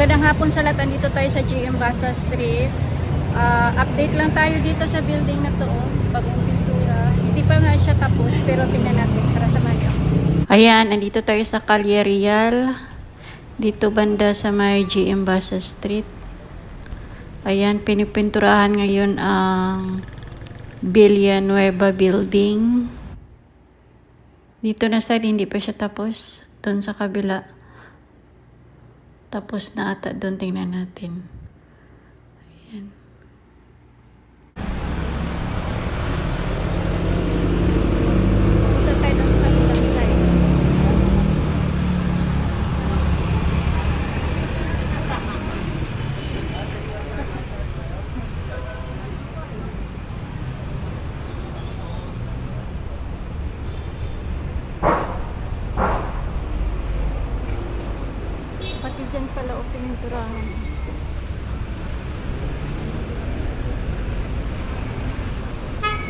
Magandang hapon sa lahat. Dito tayo sa GM Basa Street. Ah, update lang tayo dito sa building na to. oh. Bagong pintura. Hindi pa nga siya tapos pero tingnan natin. Tara samahan niyo. Ayan, nandito tayo sa Calle Real. Dito banda sa may GM Basa Street. Ayan, pinipinturahan ngayon ang Villanueva Building. Dito na side, hindi pa siya tapos. Doon sa kabila. Tapos na ata doon, tingnan natin. Ayan. Punta tayo doon sa kabilang side. Pala o pininturahan.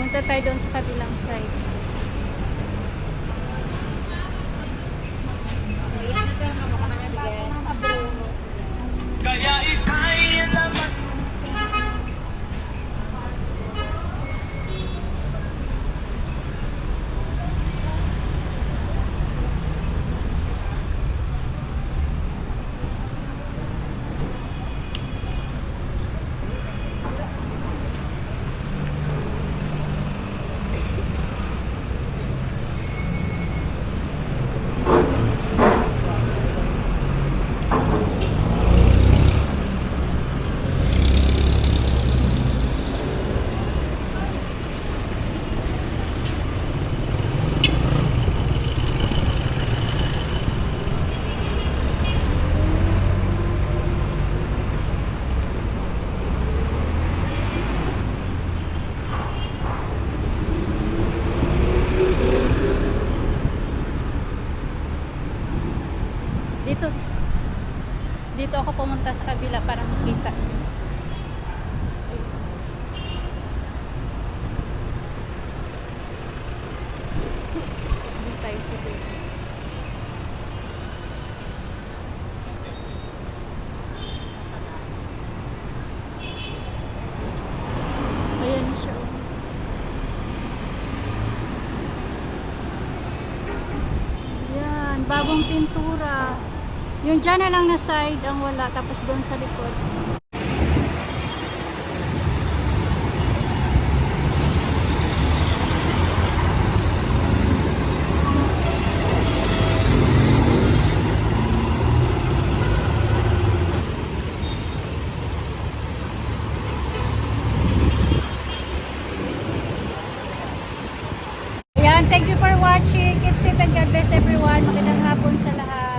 Punta tayo doon sa kabilang side. Kaya Dito. Dito ako pumunta sa kabila para makita. Dito tayo sa dulo. Ayan siya. oh. Yan, bagong pintura. Yung dyan na lang na side ang wala, tapos doon sa likod. Ayan, thank you for watching. Keep safe and God bless everyone. Magandang hapon sa lahat.